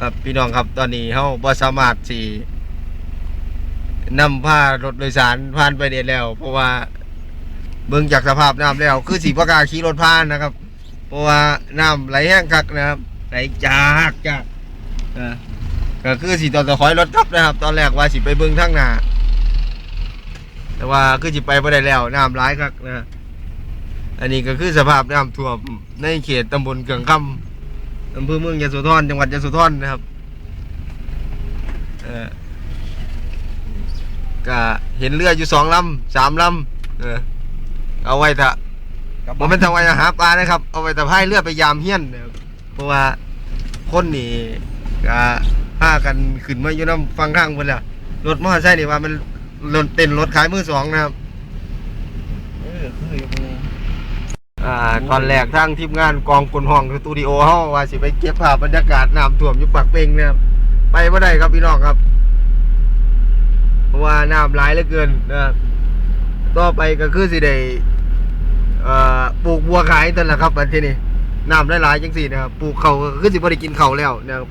ครับพี่น้องครับตอนนี้เฮาบ่สามารถสินำพารถโดยสารผ่านไปได้แล้ว เพราะว่าเบิ่งจากสภาพน้ำแล้ว คือสิบ่กาขี่รถผ่านนะครับ เพราะว่าน้ำไหลแห้งคักนะครับไหลจากจากก็คือสิตอนจะคอยรถกลับนะครับ ตอนแรกว่าสิไปเบิ่งทางหน้าแต่ว่าคือสิไปบ่ได้แล้วน้ำหลายคักนะอันนี้ก็คือสภาพน้ำท่วมในเขตตำบลเกืองคำ อำเภอเมืองยโสธรจังหวัดยโสธรนะครับเออก็เห็นเรืออยู่สองลำสามลำเออเอาไว้เถอะผมเป็นทำไว้หาปลานะครับ เอาไว้แต่พายเรือไปยามเฮี้ยนนะครับเพราะว่าคนนี่ก็พากันขึ้นมาอยู่น้ำฟังข้างบนแล้วรถมอเตอร์ไซค์นี่ว่ามันรถเต้นรถขายมือสองนะครับเออคืออยู่นี่ อ่าตอนแรกทางทีมงานกองกลห้องสตูดิโอเฮาว่าสิไปเก็บภาพบรรยากาศน้ำท่วมอยู่ปากเป่งนะครับไปไม่ได้ครับพี่น้องครับเพราะว่าน้ำหลายเหลือเกินนะครับต่อไปก็คือสิได้เอ่อปลูกบัวขายตันแหละครับอันที่นี่น้ำหลายๆจังสี่นะครับปลูกเขาก็คือสิบ่ได้กินเขาแล้วนะครับ